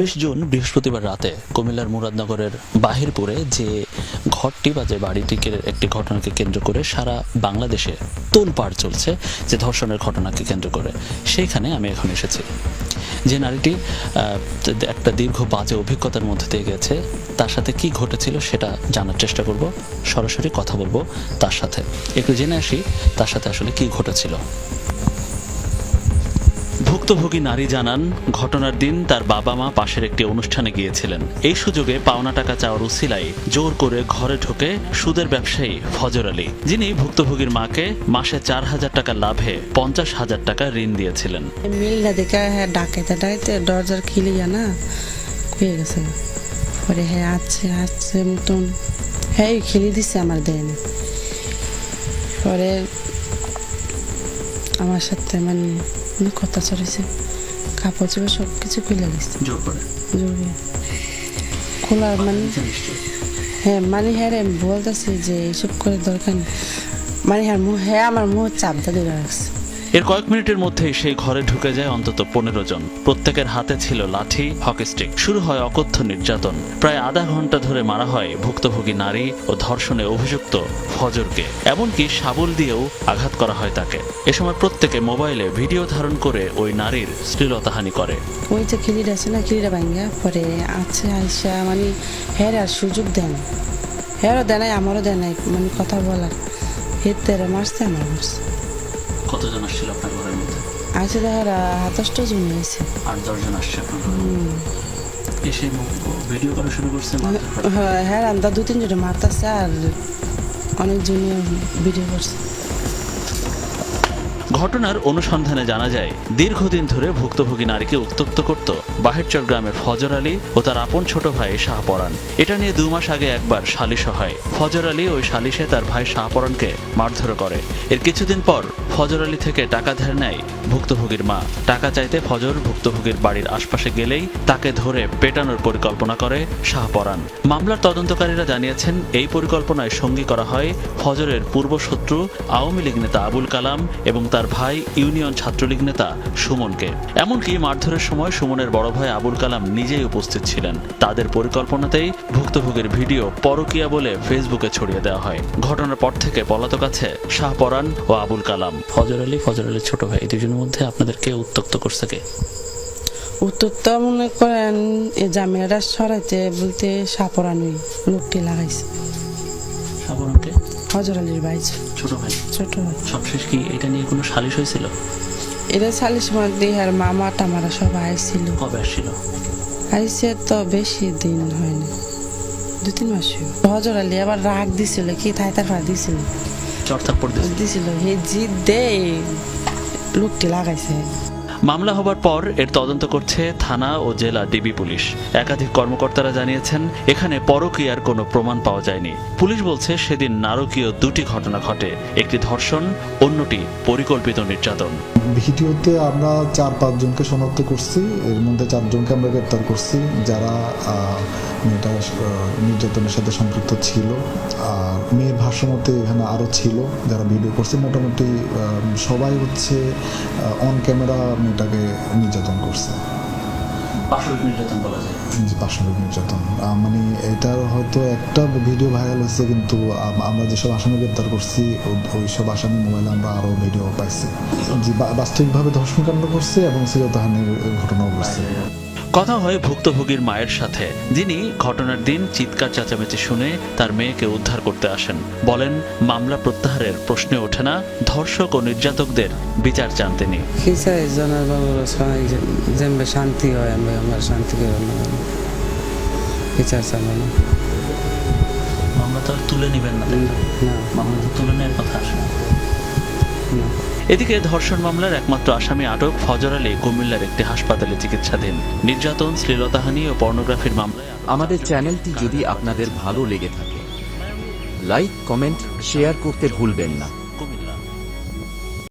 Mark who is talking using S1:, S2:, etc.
S1: ছাব্বিশ জুন বৃহস্পতিবার রাতে কুমিল্লার মুরাদনগরের বাহিরপুরে যে ঘরটি বা যে বাড়িটিকে একটি ঘটনাকে কেন্দ্র করে সারা বাংলাদেশে তোলপাড় চলছে, যে ধর্ষণের ঘটনাকে কেন্দ্র করে, সেইখানে আমি এখন এসেছি। যে নারীটি একটা দীর্ঘ বাজে অভিজ্ঞতার মধ্যে দিয়ে গেছে, তার সাথে কি ঘটেছিল সেটা জানার চেষ্টা করব, সরাসরি কথা বলব তার সাথে। একটু জেনে আসি তার সাথে আসলে কি ঘটেছিল। ভুক্তভোগী নারী জানান, ঘটনার দিন তার বাবা মা পাশের একটি অনুষ্ঠানে গিয়েছিলেন। এই সুযোগে পাওনা টাকা চাওয়ার উসিলাই জোর করে ঘরে ঢোকে সুদের ব্যবসায়ী ফজর আলী, যিনি ভুক্তভোগীর মাকে মাসে চার হাজার টাকা লাভে পঞ্চাশ হাজার টাকা ঋণ দিয়েছিলেন।
S2: মিলটা দেখে হ্যাঁ ডাকাইতে ডাকাইতে দরজার খিলিয়া না খুয়ে গেছে পরে হ্যাঁ আছে আছে মতন। হ্যাঁ খেলি দিছে আমার দেন। পরে আমার সাথে মানে অনেক কথা চলেছে। কাপড় চোপড় সব কিছু খুলে গেছে।
S1: জোর করে।
S2: খোলার মানে হ্যাঁ মানে হ্যাঁ রে বলতেছি যে এইসব করে দরকার নেই। মানে হ্যাঁ হ্যাঁ আমার মুখ চাপটা দিয়ে রাখছে।
S1: এর কয়েক মিনিটের মধ্যেই সেই ঘরে ঢুকে যায় অন্তত পনেরো জন। প্রত্যেকের হাতে ছিল লাঠি, হকি স্টিক। শুরু হয় অকথ্য নির্যাতন। প্রায় আধা ঘণ্টা ধরে মারা হয় ভুক্তভোগী নারী ও ধর্ষণে অভিযুক্ত ফজরকে। এমনকি শাবল দিয়েও আঘাত করা হয় তাকে। এ সময় প্রত্যেকে মোবাইলে ভিডিও ধারণ করে ওই নারীর শ্লীলতাহানি করে।
S2: ওই যে খিলিটা আছে না খিলিটা ভাঙ্গা, পরে আছে আইসা মানে হের আর সুযোগ দেন হেরও দেয় নাই, আমারও দেয় নাই মানে কথা বলার। হের তেরে মারছে আমার মারছে
S1: কতজন আসছিল আপনার ঘরের মধ্যে?
S2: আইসে হেরা হাতাশটা জন হয়েছে।
S1: আট দশজন আসছে আপনার এসে ভিডিও করা শুরু করছে
S2: হ্যাঁ রান্দা দু তিনজনে মারতাছে আর অনেকজনে ভিডিও করছে।
S1: ঘটনার অনুসন্ধানে জানা যায়, দীর্ঘদিন ধরে ভুক্তভোগী নারীকে উত্তক্ত করত বাহেরচর গ্রামের ফজর আলী ও তার আপন ছোট ভাই শাহপরান এটা নিয়ে দু মাস আগে একবার সালিশ হয়। ফজর আলী ওই সালিশে তার ভাই শাহপরানকে মারধর করে। এর কিছুদিন পর ফজর আলী থেকে টাকা ধার নেয় ভুক্তভোগীর মা। টাকা চাইতে ফজর ভুক্তভোগীর বাড়ির আশপাশে গেলেই তাকে ধরে পেটানোর পরিকল্পনা করে শাহপরান মামলার তদন্তকারীরা জানিয়েছেন, এই পরিকল্পনায় সঙ্গী করা হয় ফজরের পূর্বশত্রু আওয়ামী লীগ নেতা আবুল কালাম এবং তার ভাই ইউনিয়ন ছাত্রলীগ নেতা সুমনকে। এমনকি মারধরের সময় সুমনের বড় ভাই আবুল কালাম নিজেই উপস্থিত ছিলেন। তাদের পরিকল্পনাতেই ভুক্তভোগীর ভিডিও পরকিয়া বলে ফেসবুকে ছড়িয়ে দেওয়া হয়। ঘটনার পর থেকে পলাতক আছে শাহপরান ও আবুল কালাম। ফজর আলী, ফজর আলীর ছোট ভাই, এই দুজনের মধ্যে আপনাদেরকে উত্তক্ত করছে কে?
S2: উত্তর তো মনে করেন এই জামিয়াটা সরাইতে বলতে সাপরানুই লোকটি লাগাইছে।
S1: শাহপরানকে
S2: হজর আলীর ভাই।
S1: ছোট ভাই?
S2: ছোট ভাই।
S1: সবশেষ কি এটা নিয়ে কোনো সালিশ হয়েছিল?
S2: এটা চালিশ মধ্যে আর মামা টামারা সব আইছিল।
S1: কবে আসছিল?
S2: আইসে তো বেশি দিন হয়নি। দু তিন মাস হজর আলী আবার রাগ দিছিল কি থাই তার দিছিল।
S1: চর্চা
S2: দিছিল। হে জিদ। দে লোকটি লাগাইছে
S1: মামলা হবার পর এর তদন্ত করছে থানা ও জেলা ডিবি পুলিশ। একাধিক কর্মকর্তারা জানিয়েছেন এখানে পরকীয়ার কোনো প্রমাণ পাওয়া যায়নি। পুলিশ বলছে সেদিন নারকীয় দুটি ঘটনা ঘটে। একটি ধর্ষণ অন্যটি পরিকল্পিত নির্যাতন।
S3: ভিডিওতে আমরা চার পাঁচজনকে শনাক্ত করছি। এর মধ্যে চারজনকে আমরা গ্রেপ্তার করছি যারা আহ, নির্যাতনের সাথে সম্পৃক্ত ছিল। আর মেয়ের ভাষ্যমতে এখানে আরও ছিল যারা ভিডিও করছে। মোটামুটি সবাই হচ্ছে অন ক্যামেরা মেয়েটাকে নির্যাতন করছে।
S1: নির্যাতন বলা যায়।
S3: যে পাশবিক নির্যাতন। মানে এটার হয়তো একটা ভিডিও ভাইরাল হয়েছে কিন্তু আমরা যেসব আসামি গ্রেপ্তার করছি ওই সব আসামি মোবাইলে আমরা আরও ভিডিও পাইছি। বা- বাস্তবিকভাবে ধর্ষণ কাণ্ড করছে এবং শ্রীতাহানির ঘটনাও করছে
S1: কথা হয় ভুক্তভোগীর মায়ের সাথে। যিনি ঘটনার দিন চিৎকার চেঁচামেচি শুনে তার মেয়েকে উদ্ধার করতে আসেন। বলেন মামলা প্রত্যাহারের প্রশ্নে ওঠে না ধর্ষক ও নির্যাতকদের বিচার চান তিনি।
S4: শান্তি হয় আমি আমার শান্তি বিচার চালানো
S1: মামলা তো তুলে নেবেন না
S4: না?
S1: মামলা তুলে এদিকে ধর্ষণ মামলার একমাত্র আসামি আটক ফজর আলী কুমিল্লার একটি হাসপাতালে চিকিৎসাধীন। নির্যাতন, শ্লীলতাহানি ও পর্নোগ্রাফির মামলায়
S5: আমাদের চ্যানেলটি যদি আপনাদের ভালো লেগে থাকে লাইক কমেন্ট শেয়ার করতে ভুলবেন না।